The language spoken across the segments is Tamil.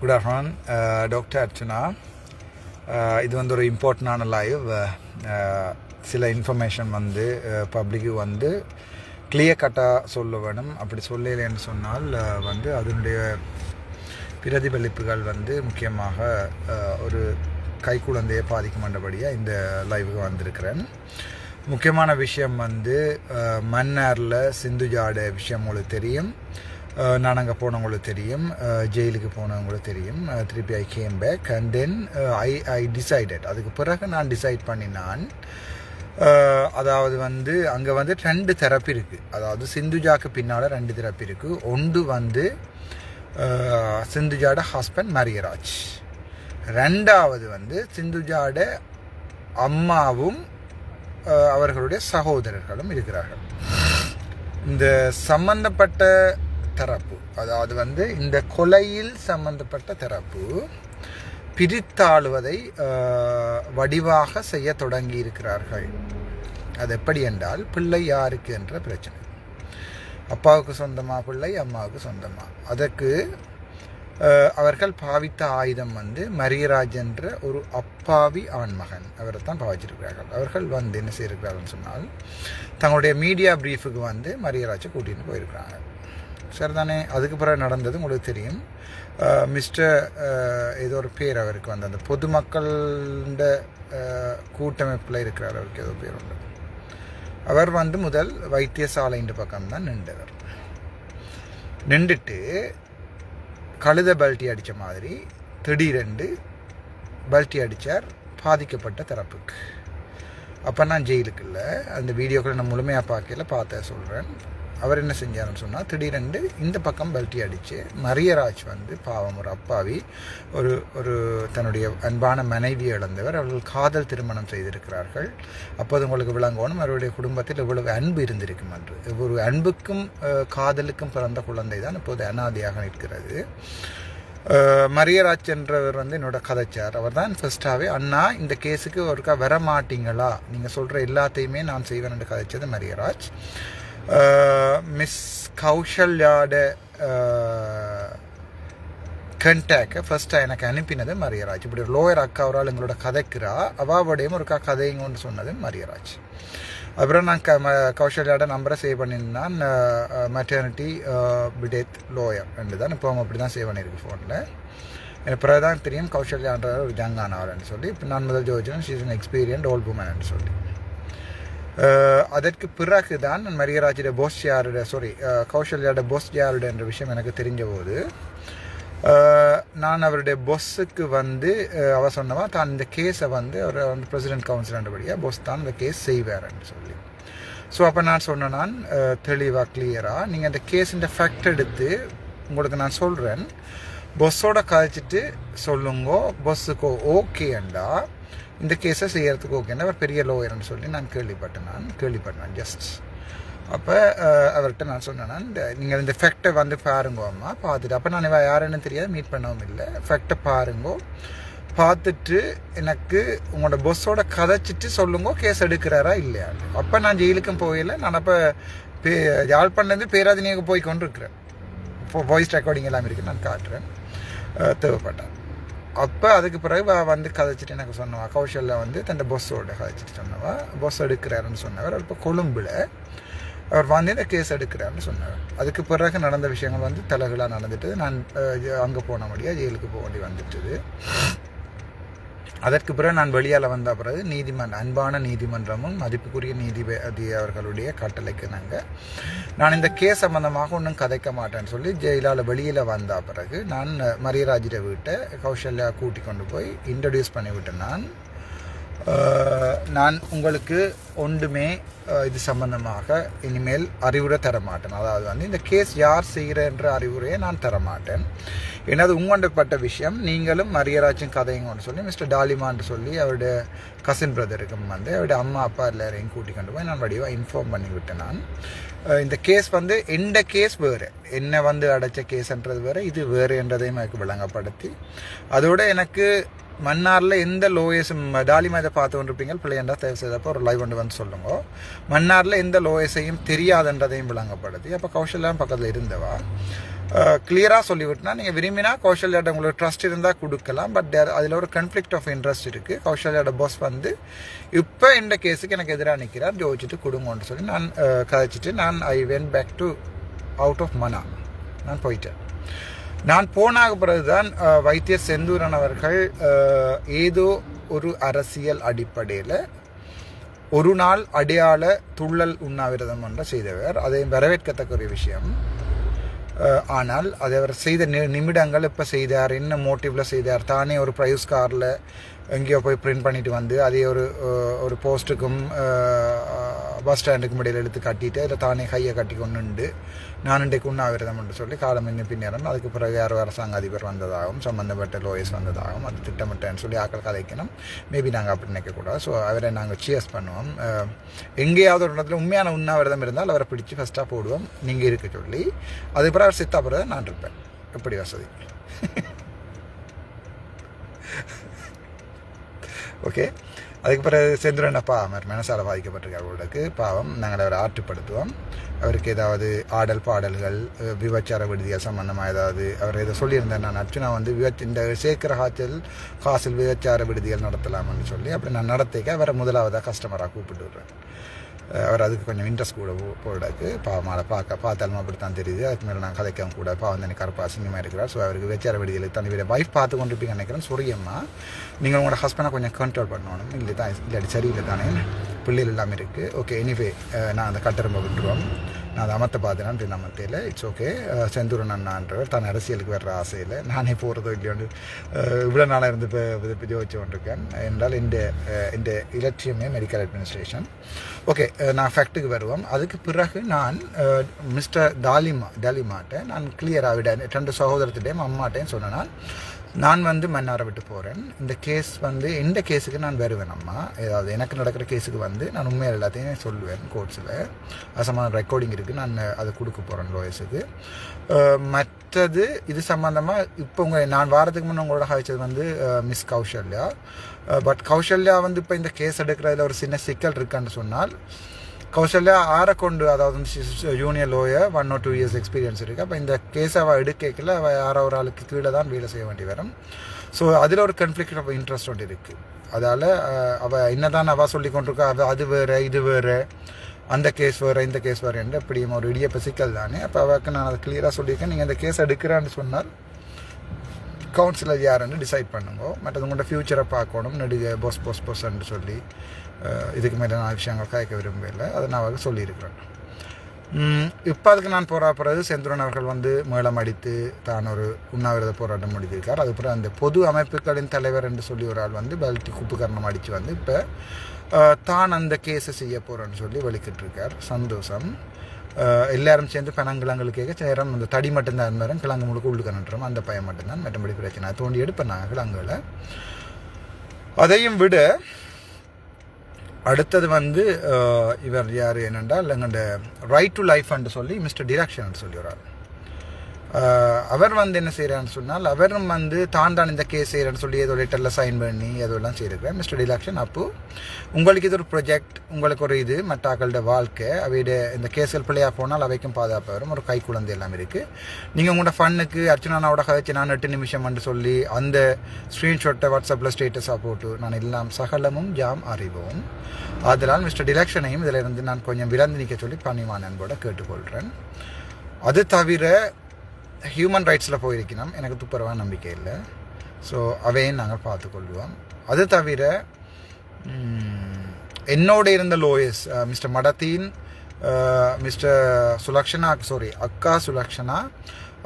குட் ஆஃப்டர்நூன் டாக்டர் அர்ச்சனா இது வந்து ஒரு இம்பார்ட்டண்டான லைவ் uh, uh, சில இன்ஃபர்மேஷன் வந்து uh, பப்ளிக்கு வந்து கிளியர் கட்டாக சொல்ல வேணும். அப்படி சொல்லலைன்னு சொன்னால் வந்து அதனுடைய பிரதிபலிப்புகள் வந்து முக்கியமாக ஒரு கைக்குழந்தையை பாதிக்குமன்றபடியாக இந்த லைவுக்கு வந்திருக்கிறேன். முக்கியமான விஷயம் வந்து மன்னாரில் சிந்து ஜாட விஷயம் உங்களுக்கு தெரியும். நான் அங்கே போனவங்களுக்கு தெரியும். ஜெயிலுக்கு போனவங்களுக்கு தெரியும். திருப்பி I came back and then I I decided அதுக்கு பிறகு நான் டிசைட் பண்ணினான். அதாவது வந்து அங்கே வந்து ரெண்டு தெரப்பி இருக்குது அதாவது சிந்துஜாக்கு பின்னால் ரெண்டு தெரப்பி இருக்குது ஒன்று வந்து சிந்துஜாட ஹஸ்பண்ட் மரியராஜ். ரெண்டாவது வந்து சிந்துஜாட அம்மாவும் அவர்களுடைய சகோதரர்களும் இருக்கிறார்கள். இந்த சம்பந்தப்பட்ட தரப்பு அதாவது வந்து இந்த கொலையில் சம்பந்தப்பட்ட தரப்பு பிரித்தாளுவதை வடிவாக செய்ய தொடங்கி இருக்கிறார்கள் அது எப்படி என்றால் பிள்ளை யாருக்கு என்ற பிரச்சனை. அப்பாவுக்கு சொந்தமா பிள்ளை அம்மாவுக்கு சொந்தமா. அதற்கு அவர்கள் பாவித்த ஆயுதம் வந்து மரியராஜ் என்ற ஒரு அப்பாவி ஆண்மகன் அவரை தான் பாவிச்சிருக்கிறார்கள். அவர்கள் வந்து என்ன செய்திருக்கிறார்கள் சொன்னால் தங்களுடைய மீடியா ப்ரீஃபுக்கு வந்து மரியராஜை கூட்டிகிட்டு போயிருக்கிறாங்க. சரிதானே? அதுக்கு பிறகு நடந்தது உங்களுக்கு தெரியும். மிஸ்டர் ஏதோ ஒரு பேர் அவருக்கு வந்து அந்த பொதுமக்கள கூட்டமைப்பில் இருக்கிறார் அவருக்கு ஏதோ பேர் உண்டு. அவர் வந்து முதல் வைத்தியசாலைன்ற பக்கம் தான் நின்றவர். நின்றுட்டு கழுத பல்ட்டி அடித்த மாதிரி திடீரெண்டு பல்ட்டி அடித்தார் பாதிக்கப்பட்ட தரப்புக்கு. அப்போ நான் ஜெயிலுக்கு இல்லை அந்த வீடியோக்களை நான் முழுமையாக பார்க்கல பார்த்த சொல்கிறேன் அவர் என்ன செஞ்சாருன்னு சொன்னால் திடீரென்று இந்த பக்கம் பல்ட்டி அடித்து மரியராஜ் வந்து பாவம் ஒரு அப்பாவி ஒரு ஒரு தன்னுடைய அன்பான மனைவியை இழந்தவர். அவர்கள் காதல் திருமணம் செய்திருக்கிறார்கள். அப்போது உங்களுக்கு விளங்கணும் அவருடைய குடும்பத்தில் இவ்வளவு அன்பு இருந்திருக்கும் என்று. ஒரு அன்புக்கும் காதலுக்கும் பிறந்த குழந்தை தான் இப்போது அனாதையாக நிற்கிறது. மரியராஜ் என்றவர் வந்து என்னோட கதைச்சார். அவர் தான் ஃபர்ஸ்டாகவே அண்ணா இந்த கேஸுக்கு ஒருக்கா வர மாட்டீங்களா நீங்கள் சொல்கிற எல்லாத்தையுமே நான் செய்வேன் என்று கதைச்சது மரியராஜ். மிஸ் கௌஷல்யாட கண்டாக்டை ஃபஸ்ட்டாக எனக்கு அனுப்பினது மரியராஜ். இப்படி ஒரு லோயர் அக்கா அவரால் எங்களோட கதைக்கிறா. அவாவோடையும் ஒருக்கா கதைங்கன்னு சொன்னது மரியராஜ். அப்புறம் நான் க ம கௌஷல்யாட நம்பரை சேவ் பண்ணியிருந்தான். மெட்டர்னிட்டி பிடேத் லோயர் ரெண்டு தான் இப்போ அவங்க அப்படி தான் சேவ் பண்ணியிருக்கு ஃபோனில் எனக்கு பிறகு தான் தெரியும் கௌஷல்யான்ற ஒரு ஜங்கானவர்னு சொல்லி. இப்போ நான் முதல் ஜோஜன் she's an experienced old woman சொல்லி. அதற்கு பிறகு தான் நான் மரியராஜோட போஸ் யாருட சாரி கௌசல்யாவோட போஸ் யாருட என்ற விஷயம் எனக்கு தெரிஞ்ச போது நான் அவருடைய பொஸ்ஸுக்கு வந்து அவர் சொன்னவா தான் இந்த கேஸை வந்து அவர் வந்து பிரசிடென்ட் கவுன்சிலன்றபடியாக பொஸ் தான் இந்த கேஸ் செய்வார்னு சொல்லி. ஸோ அப்போ நான் சொன்னேன் நான் தெளிவாக கிளியராக நீங்கள் அந்த கேஸின் ஃபேக்ட் எடுத்து உங்களுக்கு நான் சொல்கிறேன் பஸ்ஸோட கழிச்சிட்டு சொல்லுங்க பஸ்ஸுக்கு ஓகேண்டா இந்த கேஸை செய்யறதுக்கு ஓகேண்டா அவர் பெரிய லோயர்னு சொல்லி நான் கேள்விப்பட்டேன் நான் கேள்விப்பட்டேன் ஜஸ்ட் அப்போ அவர்கிட்ட நான் சொன்னேன்னா இந்த நீங்கள் இந்த ஃபேக்டை வந்து பாருங்கோ அம்மா பார்த்துட்டு. அப்போ நான் இவன் யாருன்னு தெரியாது மீட் பண்ணவும் இல்லை. ஃபேக்டை பாருங்கோ. பார்த்துட்டு எனக்கு உங்களோட பொஸ்ஸோட கதைச்சிட்டு சொல்லுங்க கேஸ் எடுக்கிறாரா இல்லையா? அப்போ நான் ஜெயிலுக்கும் போயில நான் அப்போ பே யாழ்ப்பாணலேருந்து பேராதினியாக போய் கொண்டு இருக்கிறேன் வாய்ஸ் ரெக்கார்டிங் எல்லாம் இருக்குது நான் காட்டுறேன். தேவைப்பட்டார். அப்போ அதுக்கு பிறகு வந்து கதைச்சிட்டு எனக்கு சொன்னவா கௌஷல்யா வந்து தன் பொஸ்ஸோட கதைச்சிட்டு சொன்னவா. பொஸ் எடுக்கிறாருன்னு சொன்னவர். இப்போ கொழும்புல அவர் வந்து இந்த கேஸ் எடுக்கிறாருன்னு சொன்னார். அதுக்கு பிறகு நடந்த விஷயங்கள் வந்து தலைகளாக நடந்துட்டு நான் அங்கே போன முடியா ஜெயிலுக்கு போக வேண்டி வந்துட்டுது. அதற்கு பிறகு நான் வெளியால் வந்த பிறகு நீதிமன்ற அன்பான நீதிமன்றமும் மதிப்புக்குரிய நீதிபதி அவர்களுடைய கட்டளைக்கு நாங்கள் நான் இந்த கேஸ் சம்பந்தமாக ஒன்றும் கதைக்க மாட்டேன்னு சொல்லி ஜெயிலால் வெளியில் வந்த பிறகு நான் மரியராஜிட வீட்டை கௌசல்யா கூட்டி கொண்டு போய் இன்ட்ரடியூஸ் பண்ணிவிட்டு நான் நான் உங்களுக்கு ஒன்றுமே இது சம்பந்தமாக இனிமேல் அறிவுரை தர மாட்டேன் அதாவது வந்து இந்த கேஸ் யார் செய்கிறன்ற அறிவுரையை நான் தரமாட்டேன். எனது ஏன்னா உங்கொண்டப்பட்ட விஷயம் நீங்களும் மரியராஜும் கதைங்கன்னு சொல்லி மிஸ்டர் டாலிமான்னு சொல்லி அவருடைய கசின் பிரதருக்கும் வந்து அவருடைய அம்மா அப்பா எல்லாரையும் கூட்டி கொண்டு போய் நான் வடிவாக இன்ஃபார்ம் பண்ணிவிட்டேன் நான். இந்த கேஸ் வந்து எந்த கேஸ் வேறு. என்ன வந்து அடைச்ச கேஸ்ன்றது வேறு இது வேறு என்றதையும் எனக்கு விளங்கப்படுத்தி. அதோடு எனக்கு மன்னாரில் எந்த லோயஸும் டாலிமா இதை பார்த்து கொண்டிருப்பீங்க பிள்ளையண்டா தேவை செய்தப்போ ஒரு லைவ் ஒன்று வந்து சொல்லுங்க. மன்னாரில் எந்த லோயஸையும் தெரியாதுன்றதையும் விளங்கப்படுது அப்போ கௌசல்யாவும் பக்கத்தில் இருந்தவா? கிளியராக சொல்லிவிட்டுனா நீங்கள் விரும்பினா கௌசல்யாட்ட உங்களுக்கு ட்ரஸ்ட் இருந்தால் கொடுக்கலாம் பட் அதில் ஒரு கன்ஃப்ளிக்ட் ஆஃப் இன்ட்ரெஸ்ட் இருக்குது கௌசல்யாட பாஸ் வந்து இப்போ இந்த கேஸுக்கு எனக்கு எதிராக நிற்கிறார் ஜோதிச்சுட்டு கொடுங்கன்னு சொல்லி நான் கதைச்சிட்டு நான் I went back to out of மனா நான் போயிட்டேன். நான் போனாக பிறகுதான் அஹ், வைத்தியர் செந்தூரன் அவர்கள் ஏதோ ஒரு அரசியல் அடிப்படையில் ஒரு நாள் அடையாள துள்ளல் உண்ணாவிரதம் என்ற செய்தவர். அதை வரவேற்கத்தக்க ஒரு விஷயம் ஆனால் அதை அவர் செய்த நி நிமிடங்கள் இப்போ செய்தார் என்ன மோட்டிவில் செய்தார் தானே ஒரு ப்ரைஸ் காரில் எங்கேயோ போய் பிரிண்ட் பண்ணிட்டு வந்து அதே ஒரு ஒரு போஸ்ட்டுக்கும் பஸ் ஸ்டாண்டுக்கு இடையில் எடுத்து கட்டிட்டு அதில் தானே கையை கட்டி கொண்டு நான் இன்றைக்கு உண்ணாவிரதம்னு சொல்லி காலம் இன்னும் பின்னேறம் அதுக்கு பிறகு வேறு அரசாங்க அதிபர் வந்ததாகவும் சம்பந்தப்பட்ட லோயஸ் வந்ததாகவும் அது திட்டமிட்டேன்னு சொல்லி ஆக்கள் கதைக்கணும் மேபி நாங்கள் அப்படி நினைக்கக்கூடாது ஸோ அவரை நாங்கள் சியர்ஸ் பண்ணுவோம். எங்கேயாவது ஒரு இடத்துல உண்மையான உண்ணாவிரதம் இருந்தால் அவரை பிடிச்சி ஃபஸ்ட்டாக போடுவோம். நீங்கள் இருக்க சொல்லி அதுக்கப்புறம் அவர் சித்தா நான் இருப்பேன். எப்படி வசதி? ஓகே அதுக்கு பிறகு செந்துரன் அப்பா அவர் மனசால் பாதிக்கப்பட்டிருக்கார் அவர்களுக்கு பாவம் நாங்கள் அவரை ஆற்றுப்படுத்துவோம். அவருக்கு ஏதாவது ஆடல் பாடல்கள் விபச்சார விடுதிகள் சம்பந்தமாக ஏதாவது அவர் இதை சொல்லியிருந்தேன் நான் அர்ச்சனா வந்து விபச் இந்த சேக்கர ஹாச்சல் காசில் விபச்சார விடுதிகள் நடத்தலாம்னு சொல்லி அப்படி நான் நடத்திக்க அவரை முதலாவதாக கஸ்டமராக கூப்பிட்டு விடுறேன். அவர் அதுக்கு கொஞ்சம் இன்ட்ரெஸ்ட் கூட போடுறதுக்கு பாவம் பாவமால பார்க்க பார்த்தாலும் அப்படி தான் தெரியுது. அதுக்கு மேலே நான் கதைக்கவும் கூட பாவம் தனி கருப்பா சிங்கமாக இருக்கிறார். ஸோ அவருக்கு வெச்சார விடுதிகளுக்கு தனி. வீட வைஃப் பார்த்து கொண்டிருப்பீங்க நினைக்கிறேன். சொரியம்மா நீங்கள் உங்களோட ஹஸ்பண்டை கொஞ்சம் கண்ட்ரோல் பண்ணணும். இல்லை தான் இல்லாட்டி சரியில்லை தானே. பிள்ளைகள் எல்லாமே இருக்குது ஓகே எனிவே நான் அந்த கட்டரம்ப விட்டுருவோம். நான் அதை அமர்த்த பார்த்தேன் அமர்த்தையில் இட்ஸ் ஓகே செந்தூரன் அண்ணான்றவர் தான் அரசியலுக்கு வர்ற ஆசையில். நானே போகிறதோ இல்லையோண்டு இவ்வளோ நாளாக இருந்து இப்போ இது யோசிச்சு கொண்டிருக்கேன் என்றால் இந்த இந்த இலட்சியமே மெடிக்கல் அட்மினிஸ்ட்ரேஷன் ஓகே நான் ஃபேக்ட்டுக்கு வருவோம். அதுக்கு பிறகு நான் மிஸ்டர் டாலிமா டாலிமாட்டை நான் கிளியராக விட ரெண்டு சகோதரத்திட்டையும் அம்மாட்டையும் சொன்னால் நான் வந்து மன்னாரை விட்டு போகிறேன் இந்த கேஸ் வந்து இந்த கேஸுக்கு நான் வருவேன் அம்மா. ஏதாவது எனக்கு நடக்கிற கேஸுக்கு வந்து நான் உண்மையாக எல்லாத்தையும் சொல்லுவேன் கோர்ட்ஸில் அசமான ரெக்கார்டிங் இருக்குது நான் அதை கொடுக்க போகிறேன் லோயஸுக்கு மற்றது இது சம்மந்தமாக இப்போ உங்கள் நான் வாரத்துக்கு முன்னே உங்களோட அழைச்சது வந்து மிஸ் கௌஷல்யா. பட் கௌஷல்யா வந்து இப்போ இந்த கேஸ் எடுக்கிறதுல ஒரு சின்ன சிக்கல் இருக்குன்னு சொன்னால் கௌசல்யா ஆரை கொண்டு அதாவது junior lawyer one or two years experience இருக்குது அப்போ இந்த கேஸ் அவள் எடுக்கல அவள் யாரோ ஒரு ஆளுக்கு கீழே தான் வீடு செய்ய வேண்டி வரும். ஸோ அதில் ஒரு கன்ஃப்ளிக்ட் ஆஃப் இன்ட்ரெஸ்ட் ஒன்று இருக்குது அதால் அவள் என்னதான் அவள் சொல்லி கொண்டிருக்கா அது அது வேறு இது வேறு. அந்த கேஸ் வேறு இந்த கேஸ் வேறு என்று இப்படியும் ஒரு இடிய பிசிக்கல் தானே. அப்போ அவளுக்கு நான் அதை கிளியராக சொல்லியிருக்கேன். நீங்கள் இந்த கேஸ் எடுக்கிறான்னு சொன்னால் கவுன்சிலர் யாருன்னு டிசைட் பண்ணுங்க. மற்றது உங்களோட ஃப்யூச்சரை பார்க்கணும். நடிகை பொஸ் பொஸ் பொஸ்ன்னு சொல்லி இதுக்கு மேலே நான் விஷயங்கள் காய்க்க விரும்பவில்லை. அதை நான் அவருக்கு சொல்லியிருக்கிறேன். இப்போ அதுக்கு நான் போகிற செந்துரன் அவர்கள் வந்து மேளம் அடித்து தான் ஒரு உண்ணாவிரத போராட்டம் முடித்திருக்கார். அதுக்கப்புறம் அந்த பொது அமைப்புகளின் தலைவர் என்று சொல்லி ஒரு ஆள் வந்து பல்டி குப்புக்கரணம் அடித்து வந்து இப்போ தான் அந்த கேஸை செய்ய போகிறேன்னு சொல்லி வெளிக்கிட்டு இருக்கார் சந்தோஷம் எல்லாரும் சேர்ந்து பனங்கிழங்குகள் கேட்க சேரம் அந்த தடி மட்டும்தான் இருந்தாலும் கிழங்கு முழுக்க உள்ளுக்கு நட்டுறோம் அந்த பையன் மட்டும்தான். மற்றபடி பிரச்சனை தோண்டி எடுப்பேன் நாங்கள் கிழங்குகளை அதையும் விட அடுத்தது வந்து இவர் யார் என்னென்றால் எங்கள்ட ரைட் டு லைஃப் சொல்லி மிஸ்டர் டிராக்ஷன் சொல்லி ஒரு ஆள். அவர் வந்து என்ன செய்கிறான்னு சொன்னால் அவரும் வந்து தான் தான் இந்த கேஸ் செய்கிறேன்னு சொல்லி ஏதோ லெட்டரில் சைன் பண்ணி அதெல்லாம் செய்திருக்கிறேன் மிஸ்டர் டிலக்ஷன் அப்போ உங்களுக்கு இது ஒரு ப்ரொஜெக்ட் உங்களுக்கு ஒரு இது மற்றாக்களோட வாழ்க்கை அவையோட இந்த கேஸ்கள் பிள்ளையாக போனால் அவைக்கும் பாதுகாப்பாக வரும். ஒரு கை குழந்தை எல்லாம் இருக்குது நீங்கள் உங்களோட ஃபன்னுக்கு அர்ச்சனாவோட கதைச்சு நான் எட்டு நிமிஷம்னு சொல்லி அந்த ஸ்க்ரீன்ஷாட்டை வாட்ஸ்அப்பில் ஸ்டேட்டஸாக போட்டு நான் எல்லாம் சகலமும் ஜாம் அறிவோம். அதனால் மிஸ்டர் டிலக்ஷனையும் இதில் இருந்து நான் கொஞ்சம் விலந்து நிற்க சொல்லி பணிவான அன்போட கேட்டுக்கொள்கிறேன். அது தவிர ஹியூமன் ரைட்ஸில் போயிருக்கணும். எனக்கு துப்புரவாக நம்பிக்கை இல்லை. ஸோ அவையும் நாங்கள் பார்த்துக்கொள்வோம். அது தவிர என்னோட இருந்த lawyers mister Madatheen mister Sulakshana sorry அக்கா சுலக்ஷனா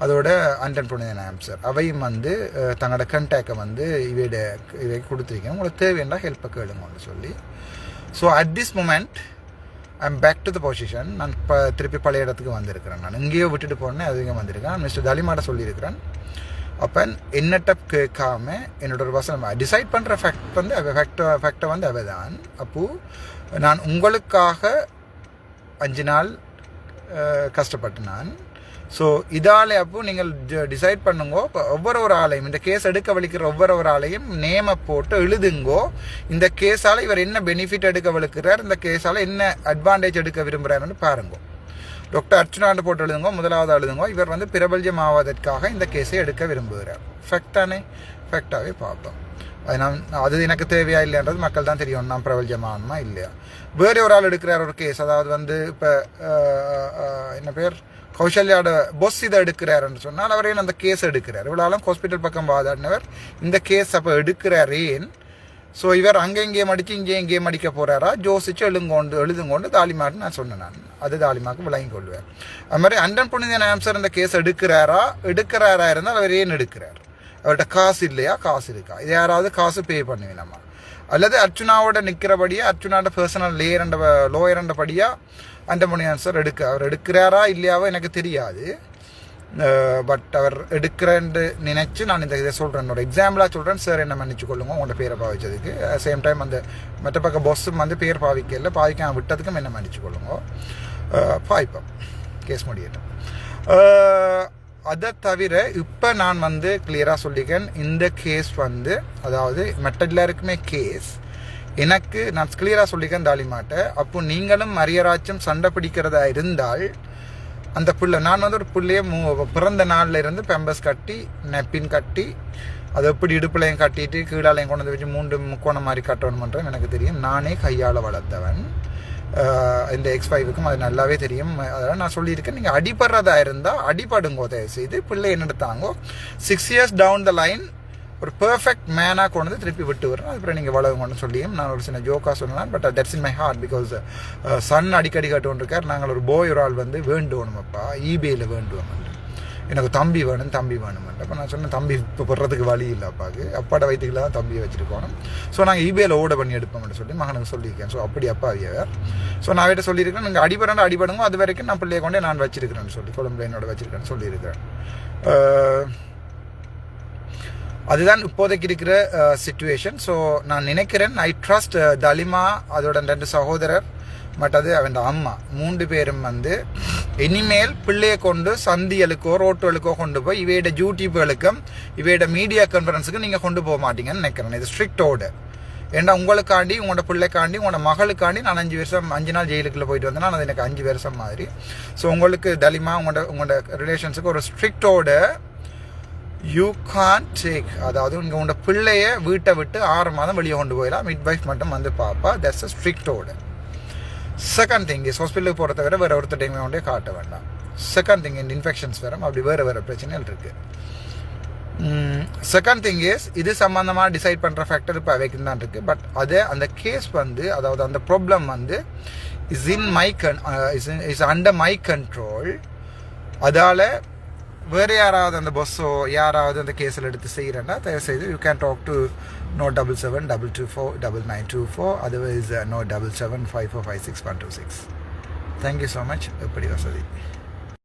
அதோட அண்டன் புனிதநாயம் சார் அவையும் வந்து தங்களோட கண்டாக்டை வந்து இவையோட இவை கொடுத்துருக்கேன். உங்களுக்கு தேவையான ஹெல்ப்பை கேளுங்கன்னு சொல்லி. So at this moment I'm back to the position நான் இப்போ திருப்பி பழைய இடத்துக்கு வந்திருக்கிறேன். நான் இங்கேயோ விட்டுட்டு போனேன் அதுவும் வந்திருக்கேன். மிஸ்டர் தலிமாட சொல்லியிருக்கிறேன். அப்போ என்னட்ட கேட்காம என்னோட ஒரு வசனம் டிசைட் பண்ணுற ஃபேக்ட் வந்து ஃபேக்டோ ஃபேக்டை வந்து அவை தான் அப்போது நான் உங்களுக்காக அஞ்சு நாள் கஷ்டப்பட்டு நான் ஸோ இதாலே அப்போ நீங்கள் டிசைட் பண்ணுங்கோ. இப்போ ஒவ்வொரு ஒரு ஆளையும் இந்த கேஸ் எடுக்க வலிக்கிற ஒவ்வொரு ஒரு ஆளையும் நேமை போட்டு எழுதுங்கோ. இந்த கேஸால் இவர் என்ன பெனிஃபிட் எடுக்க வலுக்கிறார் இந்த கேஸால் என்ன அட்வான்டேஜ் எடுக்க விரும்புகிறாருன்னு பாருங்கோ. டாக்டர் அர்ச்சனாண்டு போட்டு எழுதுங்க முதலாவது எழுதுங்கோ. இவர் வந்து பிரபல்யம் ஆவதற்காக இந்த கேஸை எடுக்க விரும்புகிறார். ஃபேக்டானே ஃபேக்டாகவே பார்ப்போம் அது நான் அது எனக்கு தேவையா இல்லைன்றது மக்கள் தான் தெரியும். நான் பிரபல்யமானமா இல்லையா? வேறு ஒரு ஆள் எடுக்கிறார் ஒரு கேஸ் அதாவது வந்து இப்போ என்ன பேர்? கௌசல்யாவோட பொஸ் இதை எடுக்கிறாருன்னு சொன்னால் அவர் ஏன் அந்த கேஸ் எடுக்கிறார்? இவ்வளோ ஹாஸ்பிட்டல் பக்கம் வாதாடினவர். இந்த கேஸ் அப்போ எடுக்கிறார் ஏன்? ஸோ இவர் அங்கே இங்கேயும் அடித்து இங்கே இங்கேயும் அடிக்க போகிறாரா ஜோசிச்சு எழுங்கொண்டு எழுதுங்கொண்டு தாலிமாட்டு நான் சொன்னேன் நான். அது தாலிமாக்கு விளங்கி கொள்வேன். அது மாதிரி அண்டன் புனிதன் ஆம்சர் இந்த கேஸ் எடுக்கிறாரா? எடுக்கிறாரா இருந்தால் அவர் ஏன் எடுக்கிறார்? அவர்கிட்ட காசு இல்லையா? காசு இருக்கா? இது யாராவது காசு பே பண்ணுவேன் நம்ம அல்லது அர்ச்சுனாவோட நிற்கிறபடியா அர்ச்சுனாவோட பர்சனல் லேயரண்ட லோயரண்டபடியா அந்தமணியான் சார் எடுக்க அவர் எடுக்கிறாரா இல்லையாவோ எனக்கு தெரியாது. பட் அவர் எடுக்கிறேன்னு நினச்சி நான் இந்த இதை சொல்கிறேன் என்னோடய எக்ஸாம்பிளாக சொல்கிறேன் சார் என்ன மன்னிச்சு கொள்ளுங்க உங்களோட பேரை பாவிச்சதுக்கு. சேம் டைம் அந்த மற்ற பக்கம் பஸ்ஸும் வந்து பேர் பாவிக்கல பாவிக்க விட்டதுக்கும் என்ன மன்னிச்சு கொள்ளுங்க. பாய்ப்போம். கேஸ் முடியட்டும். அதை தவிர இப்போ நான் வந்து கிளியராக சொல்லிக்கேன் இந்த கேஸ் வந்து அதாவது மற்ற எல்லாருக்குமே கேஸ் எனக்கு நான் கிளியராக சொல்லிக்கேன் தாலிமாட்ட அப்போ நீங்களும் மரியராச்சும் சண்டை பிடிக்கிறதா இருந்தால் அந்த பிள்ளை நான் வந்து ஒரு புள்ளைய பிறந்த நாளில் இருந்து பெம்பஸ் கட்டி நெப்பின் கட்டி அதை எப்படி இடுப்புலையும் கட்டிட்டு கீழாலையும் கொண்டு வந்து வச்சு மூன்று முக்கோணம் மாதிரி கட்டணுமன்றது எனக்கு தெரியும். நானே கையால் வளர்த்தவன். இந்த எக்ஸ் ஃபைவுக்கும் அது நல்லாவே தெரியும். அதெல்லாம் நான் சொல்லியிருக்கேன் நீங்கள் அடிபடுறதா இருந்தால் அடிபடுங்கோ தயவு செய்து பிள்ளை என்ன எடுத்தாங்கோ six years down the line ஒரு பெர்ஃபெக்ட் மேனாக கொண்டு வந்து திருப்பி விட்டு வரணும் அதுக்கப்புறம் நீங்கள் வளவுங்கன்னு சொல்லியும் நான் ஒரு சின்ன ஜோக்காக சொல்லலாம். But that's in my heart because son அடிக்கடி கட்டுவோன்றிருக்கார். நாங்கள் ஒரு போய் ஒரு ஆள் வந்து வேண்டுவோணுமப்பா ஈபேயில் வேண்டுவோம் எனக்கு தம்பி வேணும் தம்பி வேணும் அப்போ நான் சொன்னேன் தம்பி இப்போ போடுறதுக்கு வழி இல்லை அப்பாவுக்கு அப்பாட்ட வயிற்றுக்குள்ள தான் தம்பியை வச்சுருக்கோம் ஸோ நாங்கள் ஈபேயில் ஓட பண்ணி எடுப்போம்னு சொல்லி மகனுக்கு சொல்லியிருக்கேன். ஸோ அப்படி அப்பா அவியவர் ஸோ நான் அவர்கிட்ட சொல்லியிருக்கேன் நீங்கள் அடிபடாண்டு அடிபடுங்க. அது வரைக்கும் நான் பிள்ளையை கொண்டே நான் வச்சிருக்கிறேன்னு சொல்லி கொழும்புல என்னோட வச்சிருக்கேன்னு சொல்லியிருக்கிறேன். Uh, அதுதான் இப்போதைக்கு இருக்கிற சுச்சுவேஷன் ஸோ நான் நினைக்கிறேன் ஐ ட்ரஸ்ட் தலிமா அதோட ரெண்டு சகோதரர் மற்றது அவன் அம்மா. மூன்று பேரும் வந்து இனிமேல் பிள்ளையை கொண்டு சந்தியலுக்கோ ரோட்டுகளுக்கோ கொண்டு போய் இவையோட யூடியூப்களுக்கும் இவையோட மீடியா கான்ஃபரன்ஸுக்கு நீங்கள் கொண்டு போக மாட்டீங்கன்னு நினைக்கிறேன். இது ஸ்ட்ரிக்ட் ஆர்டர் ஏன்னா உங்களுக்காண்டி உங்களோட பிள்ளைக்காண்டி உங்களோட மகளுக்காண்டி நான் அஞ்சு வருஷம் அஞ்சு நாள் ஜெயிலுக்குள்ள போயிட்டு வந்தேன்னா அது எனக்கு அஞ்சு வருஷம் மாதிரி. ஸோ உங்களுக்கு தலிமா உங்களோட உங்களோட ரிலேஷன்ஸுக்கு ஒரு ஸ்ட்ரிக்டோட யூ கான் டேக் அதாவது இங்கே உங்களோட பிள்ளைய வீட்டை விட்டு ஆறு மாதம் வெளியே கொண்டு போயிடலாம். மிட் வைஃப் மட்டும் வந்து பார்ப்பா தட்ஸ் அ ஸ்ட்ரிக்டோட செகண்ட் திங் இஸ் ஹாஸ்பிட்டலுக்கு போகிறத விட வேறு ஒருத்தர் கொண்டே காட்ட வேண்டாம். செகண்ட் திங் இந்த இன்ஃபெக்ஷன்ஸ் வரும். அப்படி வேறு வேறு பிரச்சனைகள் இருக்குது செகண்ட் திங் இஸ் இது சம்மந்தமாக டிசைட் பண்ணுற ஃபேக்டர் இப்போ அவைக்கு தான் இருக்குது பட் அதே அந்த கேஸ் வந்து அதாவது அந்த ப்ராப்ளம் வந்து is in my gun is is under my control அதால் வேறு யாராவது அந்த பஸ்ஸோ யாராவது அந்த கேஸில் எடுத்து செய்கிறேன்னா தயவுசெய்து you can talk to no double seven double two four double nine two four. Otherwise no double seven five four five six one two six. Thank you so much எப்படி வசதி?